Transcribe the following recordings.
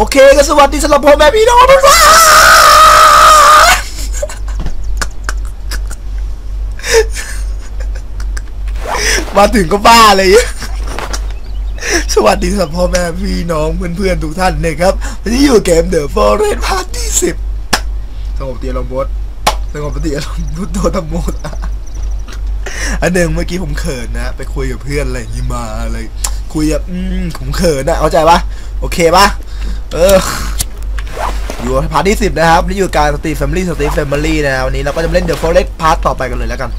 โอเคก็สวัสดีสำหรับพ่อแม่พี่น้องทุกท่านมาถึงก็บ้าเลยสวัสดีสำหรับพ่อแม่พี่น้องเพื่อนๆทุกท่านนะครับวันนี้อยู่เกมเดอะฟอเรสต์พาร์ทที่สิบสงบสติอารมบดสงบสติอารมณ์พุทโธธรรมโมตะอันหนึ่งเมื่อกี้ผมเขินนะ ไปคุยกับเพื่อนอะไรอย่างงี้มาเลย คุยแบบอืมผมเขินนะเข้าใจปะโอเคปะ เอออยู่พาร์ทที่สิบนะครับ นี่อยู่การสตรีทแฟมิลี่สตรีทแฟมิลี่นะวันนี้เราก็จะเล่นเดอะฟเรสต์พาร์ทต่อไปกันเลยแล้วกัน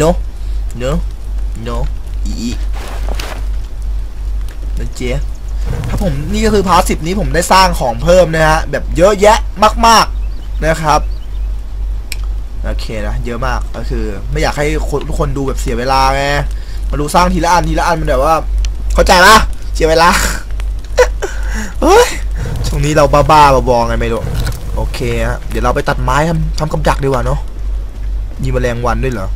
no no no อีนะเจ๊ครับผมนี่ก็คือพาร์ทสิบนี้ผมได้สร้างของเพิ่มนะฮะแบบเยอะแยะมาก ๆนะครับโอเคนะเยอะมากก็คือ ไม่อยากให้ทุกคนดูแบบเสียเวลาไงมาดูสร้างทีละอันทีละอันมันแบบว่า เข้าใจปะเสียเวลา เฮ้ยช่วงนี้เราบ้าๆบอๆไงไม่รู้ โอเคฮะ เดี๋ยวเราไปตัดไม้ทำทำกำจักดีกว่าเนาะมีแมลงวันด้วยเหรอ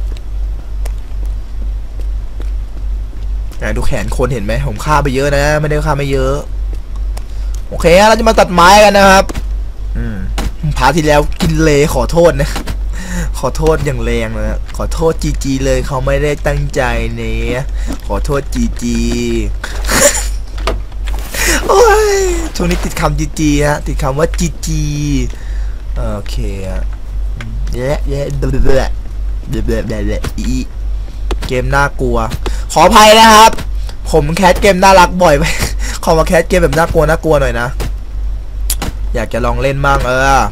ไหนดูแขนคนเห็นไหมผมฆ่าไปเยอะนะ ไม่ได้ฆ่าไม่เยอะ โอเคเราจะมาตัดไม้กันนะครับ อืมพาที่แล้วกินเลขอโทษนะ ขอโทษอย่างแรงเลยขอโทษจีจีเลยเขาไม่ได้ตั้งใจเนี่ยขอโทษจีจี โอ้ยช่วงนี้ติดคำจีจีฮะ ติดคำว่าจีจีโอเคฮะเย้เย้เบื่อเบื่อเบื่อเบื่อเบื่อเบื่ออีเกมน่ากลัว ขออภัยนะครับ ผมแคสเกมน่ารักบ่อยไป ขอมาแคสเกมแบบน่ากลัวน่ากลัวหน่อยนะ อยากจะลองเล่นบ้างเออ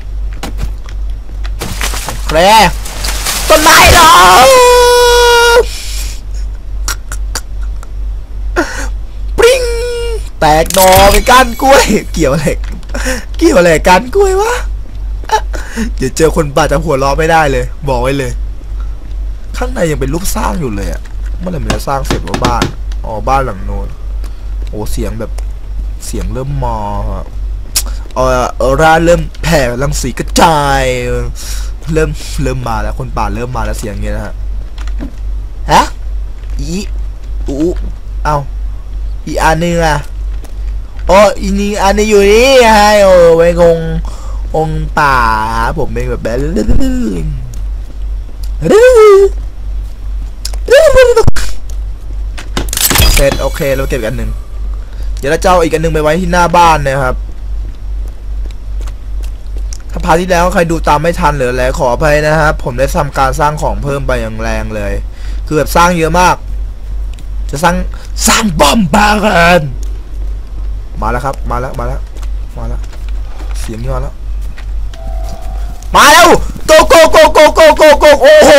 แครต้นไม้เหรอ ปริ้ง แตกหนอไปก้านกล้วย เกี่ยวอะไรเกี่ยวอะไรก้านกล้วยวะเดี๋ยวเจอคนป่าจะหัวเราะไม่ได้เลย บอกไว้เลย ข้างในยังเป็นรูปสร้างอยู่เลยอะเมื่อไหร่มันจะสร้างเสร็จว่าบ้านอ๋อบ้านหลังโน้นโอ้เสียงแบบเสียงเริ่มมอฮะเออร่าเริ่มแผ่รังสีกระจาย เริ่มเริ่มมาแล้วคนป่าเริ่มมาแล้วเสียงเงี้ยนะฮะฮะอีอูเอ้าอีอันนึงอะ โอ้อีนี่อันนี้อยู่นี่ไงโอ้ไว้งงองป่าผมเป็นแบบแบบเสร็จโอเคเราเก็บกันหนึ่งเดี๋ยวเราจะเอาอีกอันหนึ่งไปไว้ที่หน้าบ้านนะครับถ้าพาที่แล้วใครดูตามไม่ทันหรืออะไรขออภัยนะครับผมได้ทำการสร้างของเพิ่มไปอย่างแรงเลย คือแบบสร้างเยอะมาก จะสร้างสร้างบอมบากัน มาแล้วครับ มาแล้ว มาแล้ว มาแล้ว เสียงนี่มาแล้ว มาแล้ว โกโกโกโกโกโกโกโอ้โห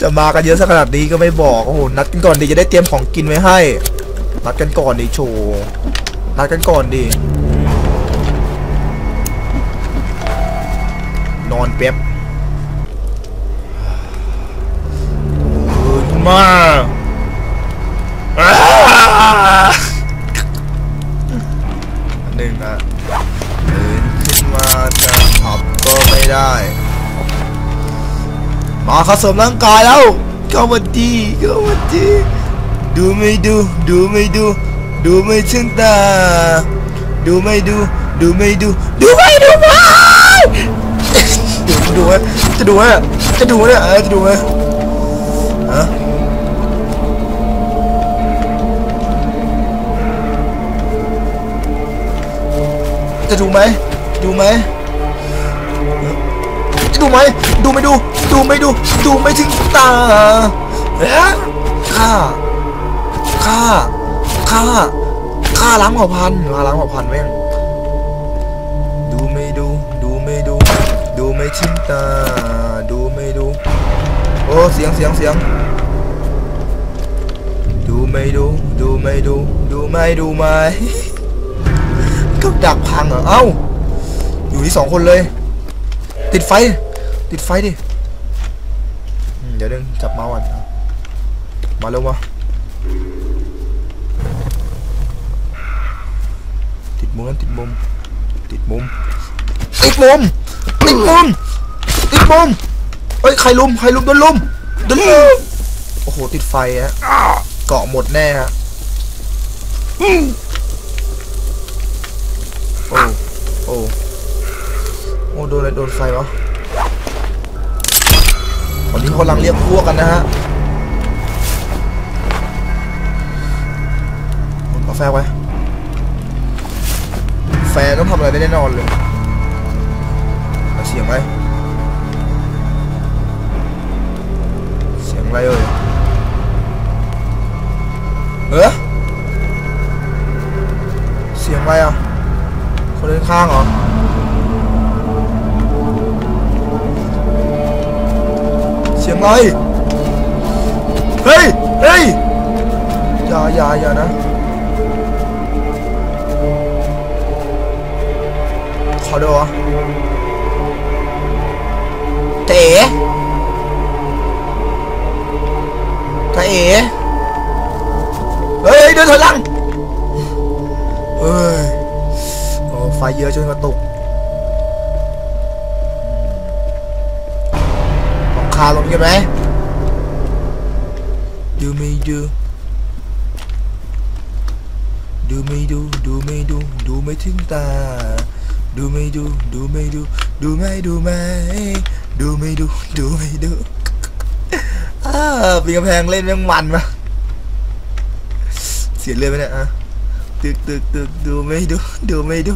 จะมากันเยอะสักขนาดนี้ก็ไม่บอก โอ้โห นัดกันก่อนดีจะได้เตรียมของกินไว้ให้ นัดกันก่อนดีโชว์นัดกันก่อนดีนอนเป๊บมา ไม่ได้ มาเขาเสริมร่างกายแล้วเข้ามาดีเข้ามาดีดูไม่ดู ดูไม่ดู ดูไม่ชื่นตา ดูไม่ดู ดูไม่ดู ดูไม่ดูไม่จะดูไหมจะดูไหมจะดูไหมเออจะดูไหมฮะจะดูไหมดูไหม ดูไหม ดูไม่ดู ดูไม่ดู ดูไม่ถึงตาเอ๊ะข้าข้าข้าข้าล้างเผ่าพันธุ์ข้าล้างเผ่าพันธุ์แม่งดูไม่ดู ดูไม่ดู ดูไม่ถึงตา ดูไม่ดู โอ้ เสียงเสียงเสียงดูไม่ดู ดูไม่ดู ดูไม่ดูไหมกับดักพังเหรอ เอ้า อยู่ที่สองคนเลย ติดไฟ ติดไฟดิเดี๋ยวนึงจับเมาส์ก่อนมาเร็วมาติดมุมนั้นติดมุม ติดมุม ติดมุม ติดมุม ติดมุมเอ้ย ใครลุม ใครลุมโดนลุมโดนลุม โอ้โห ติดไฟฮะเกาะหมดแน่ฮะโอ้ โอ้ โอ้ โดนอะไรโดนไฟวะ ตอนนี้กำลังเรียกพวกกันนะฮะเอาแฟไว้แฟร์ต้องทำอะไรได้แน่นอนเลยเเสียงไหมเสียงอะไรเอ่ยเออเสียงอะไรอะคนเดินข้างเหรอ เสียงอะไรเฮ้ย เฮ้ยอย่าอย่าอย่านะ ขอดูวะเต๋ตาเอ๋เฮ้ยเดินถอยหลัง เฮ้ย โอ้ไฟเยอะจนกระตุกาลงกันไหมดูไม่ดูดูไม่ดูดูไม่ดูดูไม่ถึงตา ดูไม่ดูดูไม่ดูดูไม่ดูไม่ดูไม่ดูดูไม่ดูอ้าปีนกำแพงเล่นแม่งมันปะเสียเลือดไหมเนี่ยอะตึกตึกตึกดูไม่ดูดูไม่ดู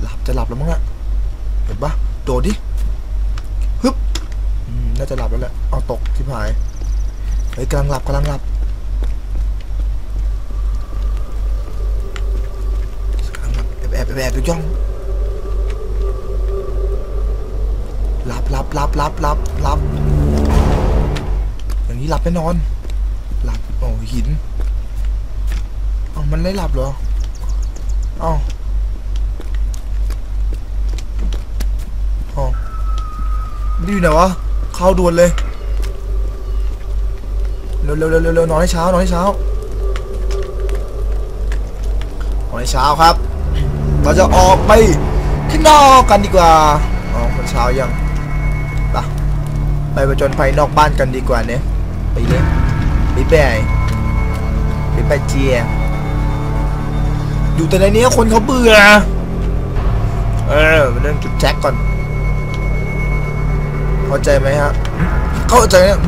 หลับจะหลับแล้วมั้งอะเห็นปะโดดดิ น่าจะหลับแล้วแหละเอาตกที่หายเฮ้ยกำลังหลับกำลังหลับกำลังหลับแอบแอบแอบแอบย่องหลับหลับหลับหลับหลับหลับอย่างนี้หลับแน่นอนหลับโอ้หินเอ้ามันไม่หลับเหรออ้าอ๋อมันอยู่ไหนวะ เข้าด่วนเลยเร็วเร็วเร็วเร็วเร็วนอนให้เช้านอนให้เช้านอนให้เช้าครับ เราจะออกไปข้างนอกกันดีกว่า อ๋อมันเช้ายังไปะไปประจนภัยนอกบ้านกันดีกว่าเนี่ย ไปเลยไปแบยไปไปเจียอยู่แต่ในนี้คนเขาเบื่อ เออเริ่มจุดแจ็คก่อน เข้าใจไหมฮะ เข้าใจนะ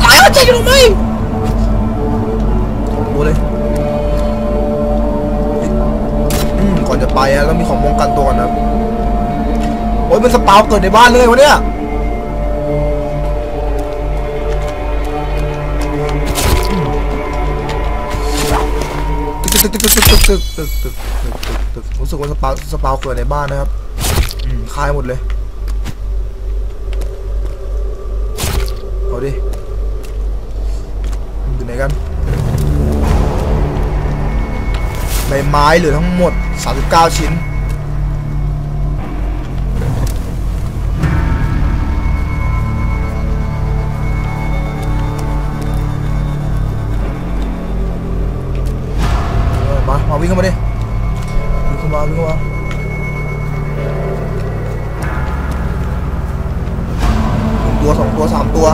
หมายเข้าใจกันหรือไม่โอ้เลยอืมก่อนจะไปอะต้องมีของป้องกันตัวก่อนนะโอ้ยมันสปาวเกิดในบ้านเลยวะเนี่ยตึกตึกตึกตึกตึกตึกตึกตึกตึกตึกตึกรู้สึกว่าสปาวสปาวเกิดในบ้านนะครับอืมคายหมดเลย ดิอยู่ไหนกันใบไม้เหลือทั้งหมด 39 ชิ้นมามาวิ่งเข้ามาดิวิ่งเข้ามาวิ่งเข้ามาหนึ่งตัวสองตัวสามตัว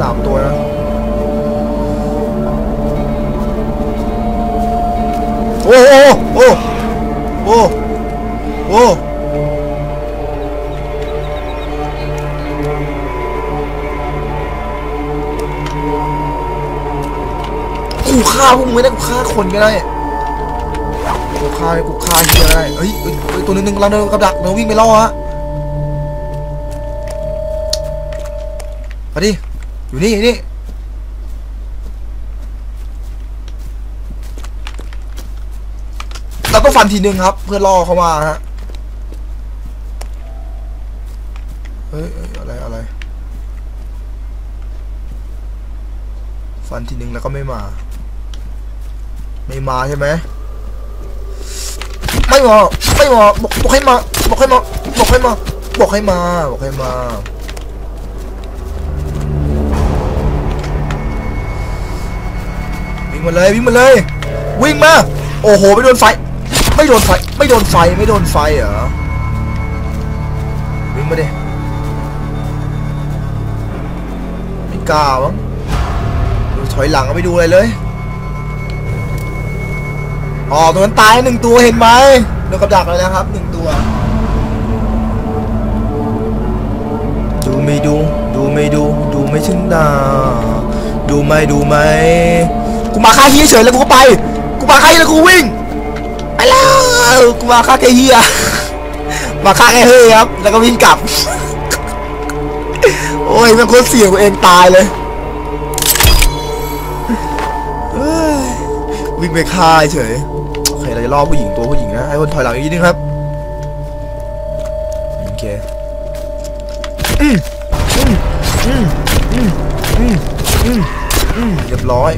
สามตัวนะโอ้โหโอ้โอ้โอ้กูฆ่าพวกมึงไม่ได้กูฆ่าคนก็ได้กูฆ่ากูฆ่าเฮียได้เฮ้ยเฮ้ยตัวนึงนึงกำลังเดินกับดักเดินวิ่งไปล่อฮะมาดิ อยู่นี่นี่เราต้องฟันทีนึงครับ เพื่อล่อเขามาฮะเฮ้ยเฮ้ยอะไรอะไร ฟันทีนึงแล้วก็ไม่มา ไม่มาใช่ไหมไม่มาไม่มาบอกบอกให้มา บอกให้มา บอกให้มา บอกให้มาบอกให้มา งมาเลยวิ่งมาเลย วิ่งมา โอ้โหไม่โดนไฟ ไม่โดนไฟ ไม่โดนไฟ ไม่โดนไฟเหรอ วิ่งมาดิ ไม่กล้ามั้งดูถอยหลังเอาไปดูอะไรเลยอ๋อตรงนั้นตายหนึ่งตัวเห็นไหมโดนกับดักเลยนะครับหนึ่งตัว ดูไม่ดู ดูไม่ดู ดูไม่ถึงตาดูไม่ดูไหม กูมาฆ่าเฮียเฉยแล้วกูก็ไป กูมาฆ่าเฮียแล้วกูวิ่งไปแล้วกูมาฆ่าแค่เฮียมาฆ่าแค่เฮ้ยครับ แล้วก็วิ่งกลับ โอ้ยมันโคตรเสี่ยงตัวเองตายเลยวิ่งไปฆ่าเฉยโอเคเราจะล่อผู้หญิงตัวผู้หญิงนะให้คนถอยหลังอีกนิดนึงครับโอเคเรียบร้อย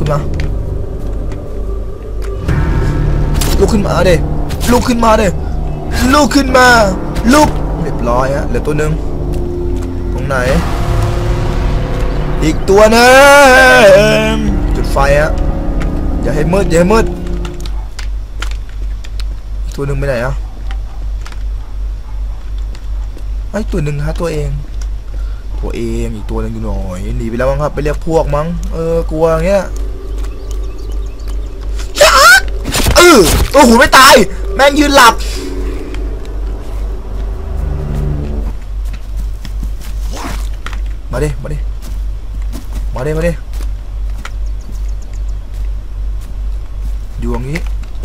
ขึ้นมา ลุกขึ้นมาเด้ลุกขึ้นมาเด้ลุกขึ้นมา ลุก เรียบร้อยฮะ เหลือตัวหนึ่งตรงไหน อีกตัวนึงจุดไฟฮะ อย่าให้มืดอย่าให้มืด ตัวหนึ่งไปไหนอะไอ้ตัวหนึ่งฮะตัวเองตัวเองอีกตัวหนึงอยู่หน่อยหนีไปแล้วมั้งครับไปเรียกพวกมั้งเออกลัวอย่างเงี้ย ออโอ้โหไม่ตาย แม่งยืนหลับ มาดิ มาดิ มาดิ มาดิ อยู่ตรงนี้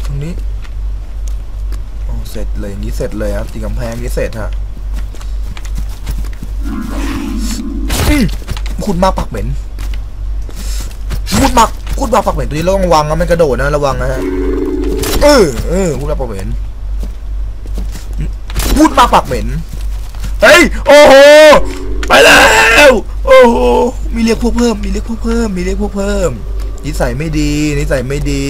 ตรงนี้โอ้เสร็จเลยอย่างนี้เสร็จเลยครับตีกำแพงนี้เสร็จฮะอืมคุณมากปากเหม็นพูดมากพูดมากปากเหม็นตัวนี้ระวังนะมันกระโดดนะระวังนะฮะ เออเออพูดมาปากเหม็นพูดมาปากเหม็นเฮ้ยโอ้โหไปแล้วโอ้โหมีเรียกพวกเพิ่มมีเรียกพวกเพิ่มมีเรียกพวกเพิ่มนิสัยไม่ดีนิสัยไม่ดี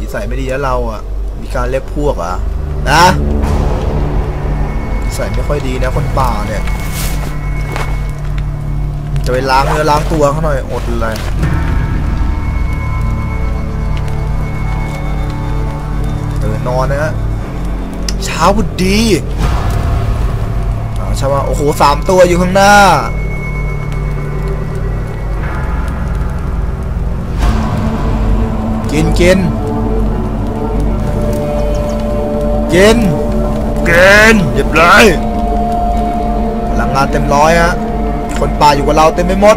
นิสัยไม่ดีแล้วเราอะ มีการเรียกพวกอะนะใส่ไม่ค่อยดีนะคนป่าเนี่ยจะไปล้างเนื้อล้างตัวเขาหน่อยอดเลย นอนนะฮะเช้าพอดีอ่าช่ว่าโอ้โหสามตัวอยู่ข้างหน้ากินกินกินเกณฑ์เรียบร้อยพลังงานเต็มร้อยฮะคนป่าอยู่กับเราเต็มไปหมด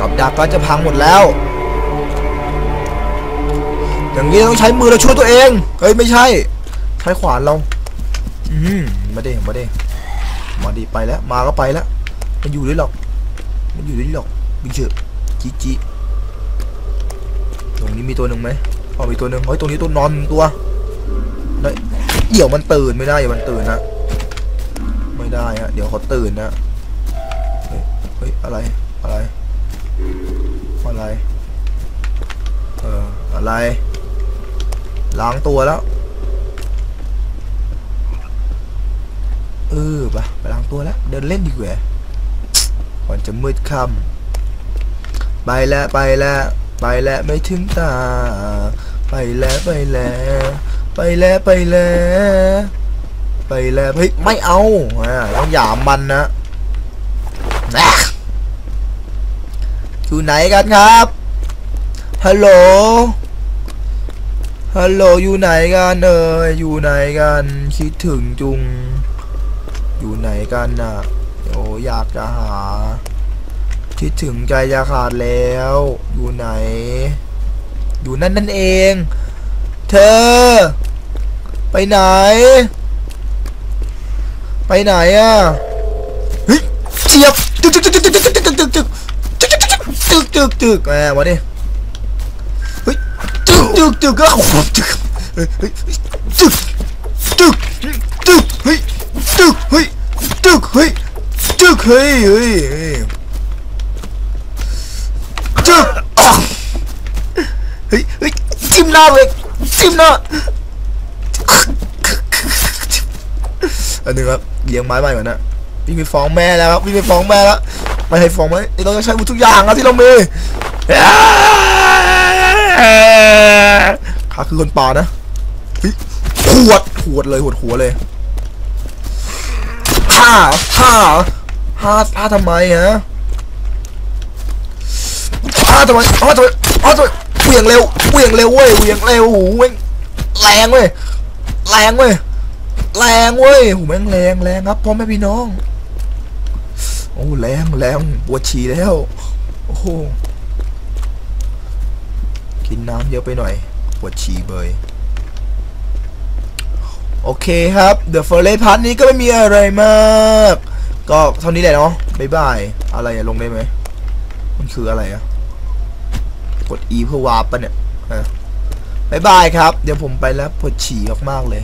กับดักก็จะพังหมดแล้ว อย่างนี้ต้องใช้มือเราช่วยตัวเอง เฮ้ยไม่ใช่ ใช้ขวานเรา อืมมาดิมาดิมาดิไปแล้ว มาก็ไปแล้ว มันอยู่ด้วยหรอก มันอยู่ด้วยหรอกบิงเฉอจีจีตรงนี้มีตัวหนึ่งไหมอ๋อมีตัวหนึ่งเฮ้ยตรงนี้ตัวนอนตัวได้เดี๋ยวมันตื่นไม่ได้เดี๋ยวมันตื่นนะไม่ได้ฮะเดี๋ยวเขาตื่นนะเฮ้ยอะไรอะไรอะไรเอออะไร ล้างตัวแล้วเออไปไปล้างตัวแล้ว เดินเล่นดีกว่าก่อนจะมืดค่ำไปแล้วไปแล้วไปแล้วไม่ถึงตา ไปแล้วไปแล้วไปแล้วไปแล้วไปแล้วเฮ้ยไม่เอาอ่าต้องหยามมันนะนะอยู่ไหนกันครับฮัลโหล ฮัลโหลอยู่ไหนกันเอ่ยอยู่ไหนกันคิดถึงจุง อยู่ไหนกันน่ะโอ้อยากจะหา คิดถึงใจจะขาดแล้ว อยู่ไหน อยู่นั่นนั่นเอง เธอ ไปไหน ไปไหนอะเฮ้ยเจียบจึกจึกจึกจึกจึกจึกจึกจึกจึกจึกจึกจึกจึกแหมมาดิเฮ้ย จึกจึกจึกก็โอ้โหจึกจึกจึกจึกเฮ้ยจึกเฮ้ยจึกเฮ้ยจึกเฮ้ยเฮ้ยจึกเฮ้ยเฮ้ยจิ้มหน้าเลยจิ้มหน้าอันนึงครับเลี้ยงไม้ใหม่ก่อนนะวิ่งไปฟ้องแม่แล้วครับวิ่งไปฟ้องแม่แล้วไม่ให้ฟ้องไหมเราจะใช้ทุกอย่างครับที่เรามี ขาคือคนป่านะขวดขวดเลยหัวดหัวเลยฆ่าฆ่าพลาดพลาทำไมฮะพลาทำไมพลาทำไมพลาทำไมเหวี่ยงเร็วเหวี่ยงเร็วเว้ยเหวี่ยงเร็วหูแม่งแรงเว้ยแรงเว้ยแรงเว้ยหูแม่งแรงแรงครับพ่อแม่พี่น้อง โอ้แรงแรงปวดฉี่แล้ว โอ้โห กินน้ำเยอะไปหน่อยปวดฉี่เบยโอเคครับ The f o r e s t Part นี้ก็ไม่มีอะไรมาก ก็เท่านี้แหละเนาะบ๊ายบาย อะไรอะลงได้ไหม มันคืออะไรอะกด E เพื่อวาร์ปปะเนี่ยฮะบ๊ายบายครับ เดี๋ยวผมไปแล้วปวดฉี่มากๆเลย